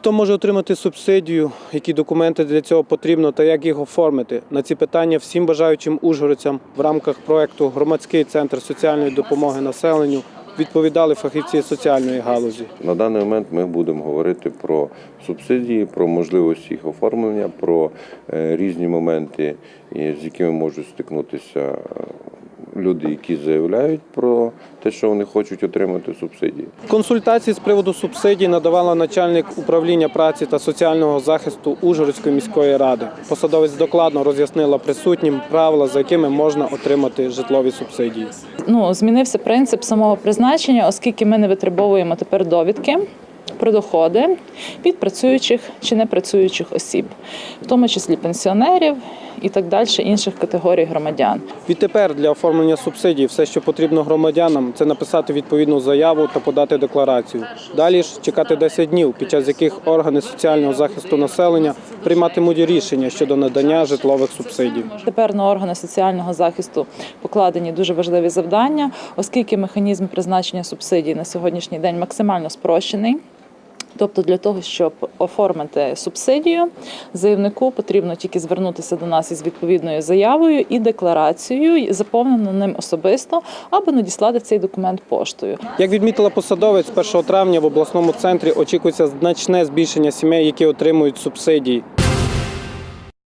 Хто може отримати субсидію, які документи для цього потрібно та як їх оформити? На ці питання всім бажаючим ужгородцям в рамках проекту Громадський центр соціальної допомоги населенню відповідали фахівці соціальної галузі. На даний момент ми будемо говорити про субсидії, про можливості їх оформлення, про е, різні моменти, з якими можуть стикнутися е, люди, які заявляють про те, що вони хочуть отримати субсидії. Консультації з приводу субсидій надавала начальник управління праці та соціального захисту Ужгородської міської ради. Посадовець докладно роз'яснила присутнім правила, за якими можна отримати житлові субсидії. ну, змінився принцип самого призначення, оскільки ми не витребовуємо тепер довідки про доходи від працюючих чи непрацюючих осіб, в тому числі пенсіонерів і так далі інших категорій громадян. Відтепер для оформлення субсидій все, що потрібно громадянам, це написати відповідну заяву та подати декларацію. Далі ж чекати 10 днів, під час яких органи соціального захисту населення прийматимуть рішення щодо надання житлових субсидій. Тепер на органи соціального захисту покладені дуже важливі завдання, оскільки механізм призначення субсидій на сьогоднішній день максимально спрощений. Тобто для того, щоб оформити субсидію, заявнику потрібно тільки звернутися до нас із відповідною заявою і декларацією, заповнену ним особисто, або надіслати цей документ поштою. Як відмітила посадовець, з 1 травня в обласному центрі очікується значне збільшення сімей, які отримують субсидії.